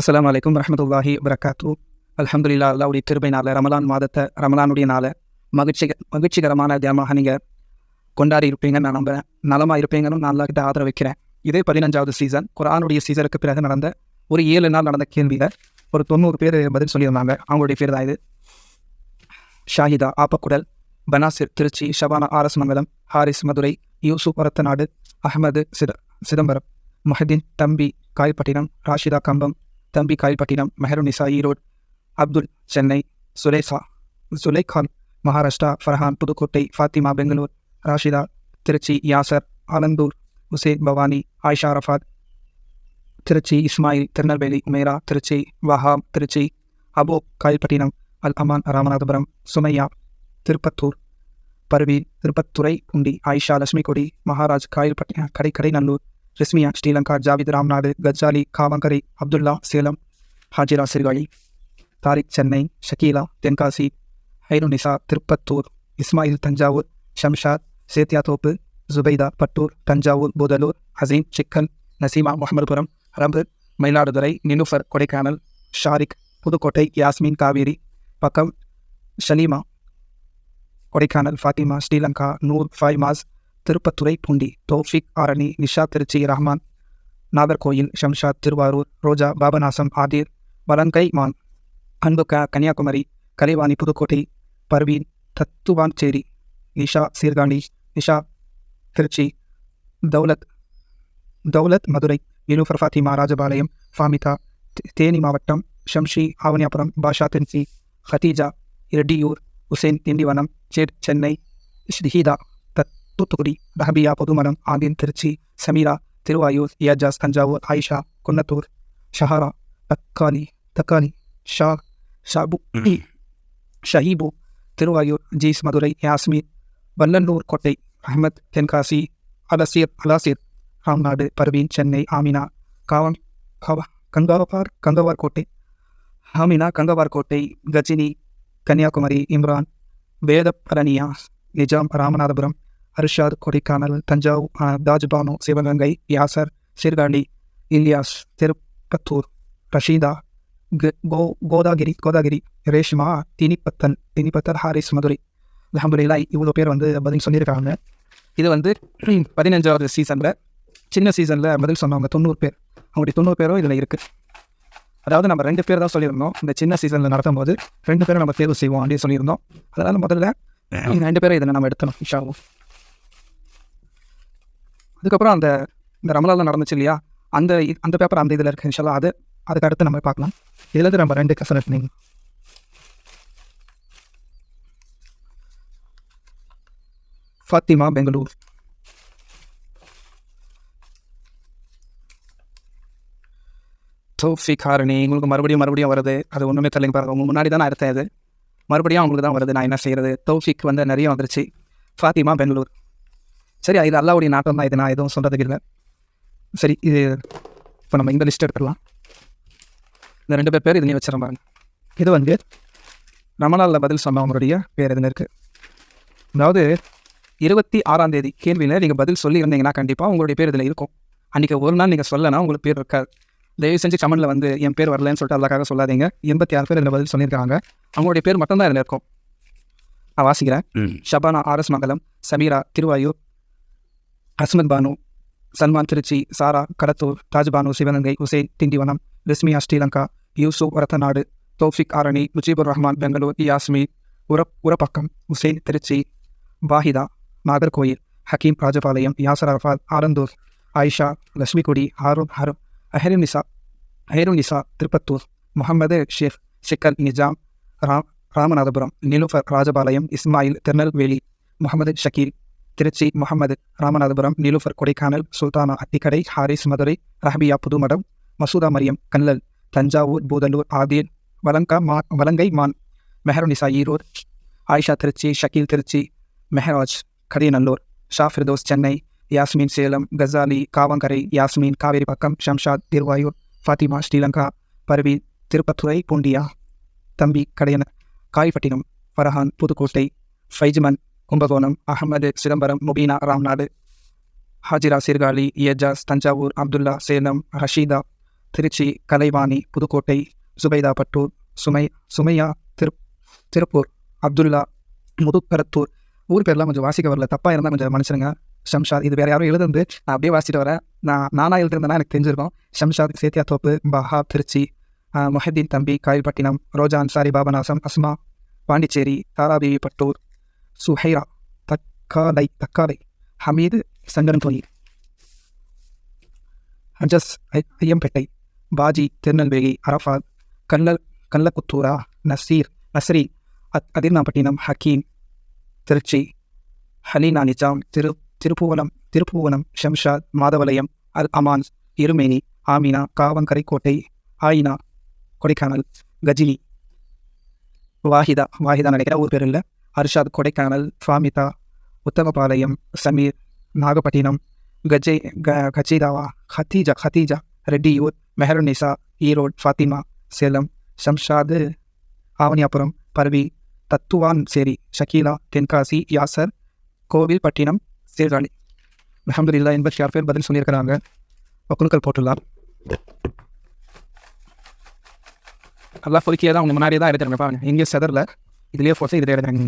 அஸ்லாம் அலைக்கும் வரஹ்மத்துல்லாஹி வரகாத்து அலமதுல்லா அல்லாவுடைய கிருபை நாளில் ரமலான் மாதத்தை ரமலானுடைய நாள மகிழ்ச்சி மகிழ்ச்சிகரமான தினமாக நீங்கள் கொண்டாடி இருப்பீங்கன்னு நான் நம்புகிறேன் நலமாக இருப்பீங்கன்னு நான் கிட்ட ஆதரவு வைக்கிறேன் இதே பதினஞ்சாவது சீசன் குரானுடைய சீசனுக்கு பிறகு நடந்த ஒரு ஏழு நாள் நடந்த கேள்வியில் ஒரு தொண்ணூறு பேர் பதில் சொல்லியிருந்தாங்க. அவங்களுடைய பேர் தான் இது. ஷாஹிதா ஆப்பக்குடல் பனாசிர் திருச்சி ஷபானா ஆர்எஸ் மங்கலம் ஹாரிஸ் மதுரை யூசுப் வரத்தநாடு அகமது சித சிதம்பரம் மஹதீன் தம்பி காய்பட்டினம் ராஷிதா கம்பம் தம்பி காய்பட்டினம் மெஹருனிசா ஈரோடு அப்துல் சென்னை சுலேசா சுலைகான் மகாராஷ்டிரா ஃபர்ஹான் புதுக்கோட்டை ஃபாத்திமா பெங்களூர் ராஷிதா திருச்சி யாசர் ஆலந்தூர் உசேன் பவானி ஆயிஷா ரஃபாத் திருச்சி இஸ்மாயில் திருநெல்வேலி உமேரா திருச்சி வஹாம் திருச்சி அபோ காயல்பட்டினம் அல் அமான் ராமநாதபுரம் சுமையா திருப்பத்தூர் பருவி திருப்பத்துறை உண்டி ஆயிஷா லட்சுமி கொடி மகாராஜ் காயல்பட்டினம் கடைக்கடை நல்லூர் ரிஸ்மியா ஸ்ரீலங்கா ஜாவித் ராம்நாடு கஜாலி காவங்கரை அப்துல்லா சேலம் ஹாஜிரா சிறுகாழி தாரிக் சென்னை ஷக்கீலா தென்காசி ஹைருனிசா திருப்பத்தூர் இஸ்மாயில் தஞ்சாவூர் ஷம்ஷாத் சேத்தியாத்தோப்பு ஜுபைதா பட்டூர் தஞ்சாவூர் புதலூர் ஹசீம் சிக்கன் நசீமா முகமதுபுரம் ரம்பு மயிலாடுதுறை நினுஃபர் கொடைக்கானல் ஷாரிக் புதுக்கோட்டை யாஸ்மின் காவேரி பக்கம் ஷலீமா கொடைக்கானல் ஃபாத்திமா ஸ்ரீலங்கா நூர் ஃபைமாஸ் திருப்பத்துறை பூண்டி தோஃபிக் ஆரணி நிஷா திருச்சி ரஹ்மான். நாகர்கோயில் ஷம்ஷாத் திருவாரூர் ரோஜா பாபநாசம் ஆதிர் வலங்கை மான். அன்புகா கன்னியாகுமரி கலைவாணி புதுக்கோட்டை பர்வீன் தத்துவாஞ்சேரி நிஷா சீர்காழி நிஷா திருச்சி தௌலத் தௌலத் மதுரை நிலூஃபர் ஃபாத்திமா ராஜபாளையம் ஃபாமிதா தேனி மாவட்டம் ஷம்ஷி ஆவணியாபுரம் பாஷா தென்சி ஹதீஜா இரட்டியூர் உசேன் திண்டிவனம் சேட் சென்னை ஸ்ரீஹீதா தூத்துக்குடி ரஹபியா பொதுமரம் ஆதீன் திருச்சி சமீரா திருவாயூர் இயாஜாஸ் தஞ்சாவூர் ஆயிஷா குன்னத்தூர் ஷஹாரா தக்காலி தக்காலி ஷா ஷாபு ஷஹீபு திருவாயூர் ஜீஸ் மதுரை யாஸ்மீன் வல்லன்னூர் கோட்டை அஹமத் தென்காசி அலசீர் அலாசீர் ராம்நாடு பர்வீன் சென்னை ஆமினா காவம் கவ கங்காவார் கங்கவார் கோட்டை ஆமினா கங்கவார் கோட்டை கஜினி கன்னியாகுமரி இம்ரான் வேதபரணியா நிஜாம் ராமநாதபுரம் அர்ஷாத் கொடைக்கானல் தஞ்சாவூர் தாஜ்பானு சிவகங்கை யாசர் சீர்காழி இலியாஸ் திருப்பத்தூர் ரஷீதா க- கோதாகிரி கோதாகிரி ரேஷ்மா தினிப்பத்தன் தினிப்பத்தன் ஹாரிஸ் மதுரை. அல்ஹம்துலில்லா இவ்வளோ பேர் வந்து பதில் சொல்லியிருக்காங்க. இது வந்து பதினஞ்சாவது சீசனில் சின்ன சீசனில் பதில் சொன்னவங்க தொண்ணூறு பேர். அவங்களுடைய தொண்ணூறு பேரும் இதில் இருக்குது அதாவது நம்ம ரெண்டு பேர் தான் சொல்லியிருந்தோம். இந்த சின்ன சீசனில் நடத்தும் போது ரெண்டு பேரும் நம்ம தேர்வு செய்வோம் அப்படின்னு சொல்லியிருந்தோம். அதனால் முதல்ல ரெண்டு பேரும் இதில் நம்ம எடுத்தணும் இன்ஷாவும் அதுக்கப்புறம் அந்த இந்த ரமலாவில் நடந்துச்சு இல்லையா? அந்த அந்த பேப்பர் அந்த இதில் இருக்குது இன்ஷால்லா அது அதுக்கு அடுத்து நம்ம பார்க்கலாம். இதில் இருந்து நம்ம ரெண்டு கசனட் நீங்கள் ஃபாத்திமா பெங்களூர். தௌஃபிக் ஹாரணி உங்களுக்கு மறுபடியும் மறுபடியும் வருது. அது ஒன்றுமே தெரியல பாருங்கள் உங்க முன்னாடி தான் நான் எடுத்தேன் அது மறுபடியும் உங்களுக்கு தான் வருது. நான் என்ன செய்கிறது தோஃபிக் வந்து நிறைய வந்துருச்சு. ஃபாத்திமா பெங்களூர். சரி இது அல்லாவுடைய நாட்டம் தான் இது நான் எதுவும் சொல்கிறதுக்கு இல்லை. சரி இது இப்போ நம்ம இந்த லிஸ்ட் எடுத்துடலாம். இந்த ரெண்டு பேர் பேர் இதுலேயும் வச்சிடறோம் பாருங்க இது வந்து ரமலாலில் பதில் சொன்னவங்களுடைய பேர் இதில் இருக்குது அதாவது இருபத்தி ஆறாம் தேதி கேள்வியில் நீங்கள் பதில் சொல்லி இருந்தீங்கன்னா கண்டிப்பாக உங்களுடைய பேர் இதில் இருக்கும். அன்றைக்கி ஒரு நாள் நீங்கள் சொல்லனா உங்களுக்கு பேர் இருக்காது. தயவு செஞ்சு கமெண்ட்ல வந்து என் பேர் வரலன்னு சொல்லிட்டு அதுக்காக சொல்லாதீங்க. எண்பத்தி ஆறு பேர் இதில் பதில் சொல்லியிருக்காங்க. அவங்களுடைய பேர் மட்டும்தான் இதில் இருக்கும். நான் வாசிக்கிறேன். ஷபானா ஆர்எஸ் மங்கலம் சமீரா திருவாயூர் அஸ்மத் பானு சல்மான் திருச்சி சாரா கடத்தூர் தாஜ்பானு சிவகங்கை உசேன் திண்டிவனம் ரிஸ்மியா ஸ்ரீலங்கா யூசுப் வரத்தநாடு தௌஃபிக் ஆரணி முஜீபுர் ரஹ்மான் பெங்களூர் யாஸ்மி உர உரப்பக்கம் உசேன் திருச்சி வாஹிதா நாகர்கோயில் ஹக்கீம் ராஜபாளையம் யாசர் அரஃபாத் ஆரந்தூர் ஆயிஷா லட்சுமிகுடி ஹாரூன் ஹரும் அஹரு நிசா அஹரு நிசா திருப்பத்தூர் முகமது ஷேஃப் சிக்கல் நிஜாம் ராம் ராமநாதபுரம் நிலுஃபர் ராஜபாளையம் இஸ்மாயில் திருநெல்வேலி முகமது ஷக்கீல் திருச்சி முகமது ராமநாதபுரம் நிலுஃபர் கொடைக்கானல் சுல்தானா அத்திக்கடை ஹாரிஸ் மதுரை ரஹபியா புதுமடம் மசூதா மரியம் கல்லல் தஞ்சாவூர் பூதலூர் ஆதீன் வலங்கா மா வலங்கை மான் மெஹருனிசா ஈரோடு ஆயிஷா திருச்சி ஷக்கீல் திருச்சி மெஹராஜ் கடியநல்லூர் ஷா ஃபிர்தோஸ் சென்னை யாஸ்மின் சேலம் கசாலி காவங்கரை யாஸ்மின் காவேரி பக்கம் ஷம்ஷாத் திருவாயூர் ஃபாத்திமா ஸ்ரீலங்கா பர்வீன் திருப்பத்துறை பூண்டியா தம்பி கடையன காய்பட்டினம் ஃபரஹான் புதுக்கோட்டை ஃபைஜ்மன் கும்பகோணம் அகமது சிதம்பரம் முபீனா ராம்நாடு ஹாஜிரா சீர்காழி இயஜாஸ் தஞ்சாவூர் அப்துல்லா சேலம் ஹஷீதா திருச்சி கலைவாணி புதுக்கோட்டை சுபைதா பட்டூர் சுமை சுமையா திரு திருப்பூர் அப்துல்லா முதுக்கரத்தூர் ஊர் பேர்லாம் கொஞ்சம் வாசிக்க வரல. தப்பாக இருந்தால் கொஞ்சம் மனுஷனுங்க ஷம்ஷாத் இது வேறு யாரும் எழுதுந்து நான் அப்படியே வாசிட்டு வரேன். நான் நானாக எழுதிருந்தேன்னா எனக்கு தெரிஞ்சிருக்கும். ஷம்ஷாத் சேத்தியா தோப்பு பஹாப் திருச்சி மொஹதீன் தம்பி காயல்பட்டினம் ரோஜா அன்சாரி பாபநாசம் அஸ்மா பாண்டிச்சேரி தாராபேவி பட்டூர் சுஹைரா தக்காலை தக்காலை ஹமீது சங்கரன்கோயில் அஜஸ் ஐ- ஐயம்பேட்டை பாஜி திருநெல்வேலி அரஃபாத் கல்ல கல்லக்குத்தூரா நசீர் நஸ்ரி அத் அதிர்னாப்பட்டினம் ஹக்கீம் திருச்சி ஹலீனா நிஜாம் திரு திருப்புவனம் திருப்புவனம் ஷம்ஷாத் மாதவலயம் அல் அமான் இருமேனி ஆமினா காவங்கரைக்கோட்டை ஆயினா கொடைக்கானல் கஜினி வாஹிதா வாஹிதா நினைக்கிற ஊர் பேர் இல்லை அர்ஷாத் கொடைக்கானல் ஸ்வாமிதா உத்தமபாளையம் சமீர் நாகப்பட்டினம் கஜே க கஜிதாவா ஹத்தீஜா ஹத்தீஜா ரெட்டியூர் மெஹருநிசா ஈரோடு ஃபாத்திமா சேலம் ஷம்ஷாது ஆவணியாபுரம் பர்வி தத்துவான் சேரி ஷக்கீலா தென்காசி யாசர் கோவில்பட்டினம் சீர்காழி அல்ஹம்துலில்லாஹ் எண்பத்தி ஆறு பேர் பதில் சொல்லியிருக்கிறாங்க. குழுக்கள் போட்டுடலாம். நல்லா பொறுக்கியே தான் அவங்க முன்னாடியே தான் எடுத்துருங்க பாருங்க எங்கேயும் செதறல இதுலேயே ஃபோர்ஸை இதில் எடுத்தாங்க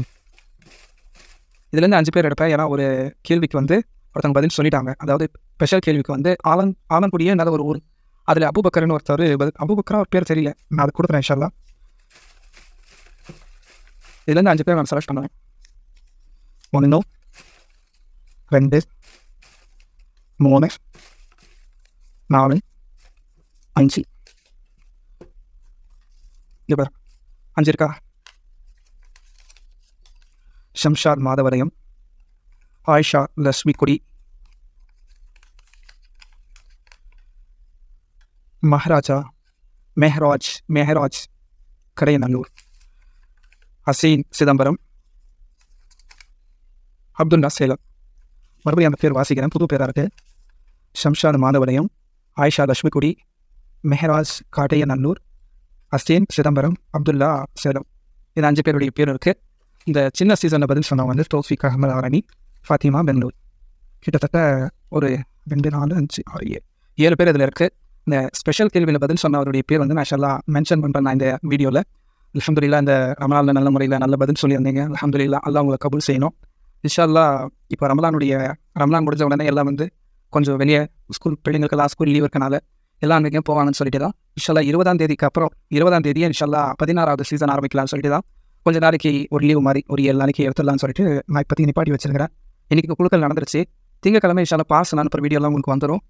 இதுலேருந்து அஞ்சு பேர் எடுப்பேன். ஏன்னா ஒரு கேள்விக்கு வந்து ஒருத்தவங்க பதில் சொல்லிட்டாங்க. அதாவது ஸ்பெஷல் கேள்விக்கு வந்து ஆலன் ஆலங்குடியே நல்ல ஒரு ஊர். அதில் அபுபக்கர்னு ஒருத்தர் பதில் அபுபக்கரா ஒரு பேர் தெரியல. நான் அது கொடுத்துறேன் இன்ஷால்லா இதுலேருந்து அஞ்சு பேர் நான் செலக்ட் பண்ணுவேன். ஒன்று ரெண்டு மூணு நாலு அஞ்சு. இங்கே பாரு. அஞ்சு இருக்கா? ஷம்ஷார் மாதவரையம் ஆயிஷா லக்ஷ்மி குடி மஹராஜா மெஹராஜ் மெஹராஜ் கரையநல்லூர் ஹசீன் சிதம்பரம் அப்துல்லா சேலம். மறுபடியும் அந்த பேர் வாசிக்கிறேன். புது பேராக இருக்குது ஷம்ஷாத் மாதவரையம் ஆயிஷா லக்ஷ்மிக்குடி மெஹராஜ் காட்டையநல்லூர் ஹசீன் சிதம்பரம் அப்துல்லா சேலம். இது அஞ்சு பேருடைய பேர் இருக்குது இந்த சின்ன சீசனில் பதில் சொன்னவங்க வந்து தோஃபிக் அகமது ஆரணி ஃபாத்திமா பெங்களூர் கிட்டத்தட்ட ஒரு ரெண்டு நாலு அஞ்சு ஆறு ஏழு ஏழு பேர் இதில் இருக்குது இந்த ஸ்பெஷல் கேள்வியில் பதில் சொன்னவருடைய பேர் வந்து நான் மென்ஷன் பண்ணுறேன் நான் இந்த வீடியோவில் அல்ஹம்துலில்லா இந்த ரமலானில் நல்ல முறையில் நல்ல பதில் சொல்லியிருந்தீங்க. அல்ஹம்துலில்லா அல்ல உங்களை கபூல் செய்யணும். இன்ஷால்லா இப்போ ரமலானுடைய ரமலான் முடிஞ்ச உடனே எல்லாம் வந்து கொஞ்சம் வெளியே ஸ்கூல் பிள்ளைங்களுக்கெல்லாம் ஸ்கூல் லீவ் இருக்கனால எல்லாம் அங்கேயும் போவாங்கன்னு சொல்லிட்டு தான் இன்ஷால்லா இருபதாம் தேதிக்கு அப்புறம் இருபதாம் தேதியே இன்ஷால்லா பதினாறாவது சீசன் ஆரம்பிக்கலாம்னு சொல்லிட்டு தான் கொஞ்ச நாளைக்கு ஒரு லீவு மாதிரி ஒரு ஏழு நாளைக்கு எடுத்துடலாம்னு சொல்லிட்டு நான் இப்போதைக்கு நிப்பாட்டி வச்சிருக்கிறேன். இன்றைக்கி குழுக்கள் நடந்துருச்சு. திங்கக்கிழமை இன்ஷால்லா பாஸ் நான் அனுப்புகிற வீடியோலாம் உங்களுக்கு வந்துடும்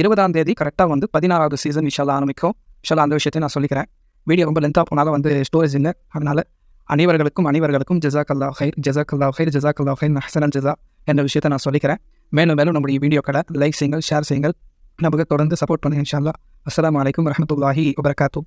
இருபதாம் தேதி கரெக்டாக வந்து பதினாறாவது சீசன் இன்ஷால்லா ஆரம்பிக்கும். இன்ஷால்லா அந்த விஷயத்தையும் நான் சொல்லிக்கிறேன். வீடியோ ரொம்ப லென்த்தாக போனாலும் வந்து ஸ்டோரேஜ் இல்லை. அதனால் அனைவர்களுக்கும் அனைவர்களுக்கும் ஜசாக் அல்லா ஹைர் ஜசாக் அல்லா ஹைர் ஜசாக் அல்லா ஹைர் ஹசனன் ஜசா என்ற விஷயத்தை நான் சொல்லிக்கிறேன். மேலும் மேலும் நம்முடைய வீடியோக்களை லைக் செய்யுங்கள் ஷேர் செய்யுங்கள். நமக்கு தொடர்ந்து சப்போர்ட் பண்ணுங்கள் இன்ஷால்லா அஸ்ஸலாமு அலைக்கும் வரஹ்மத்துல்லாஹி வபரகாத்து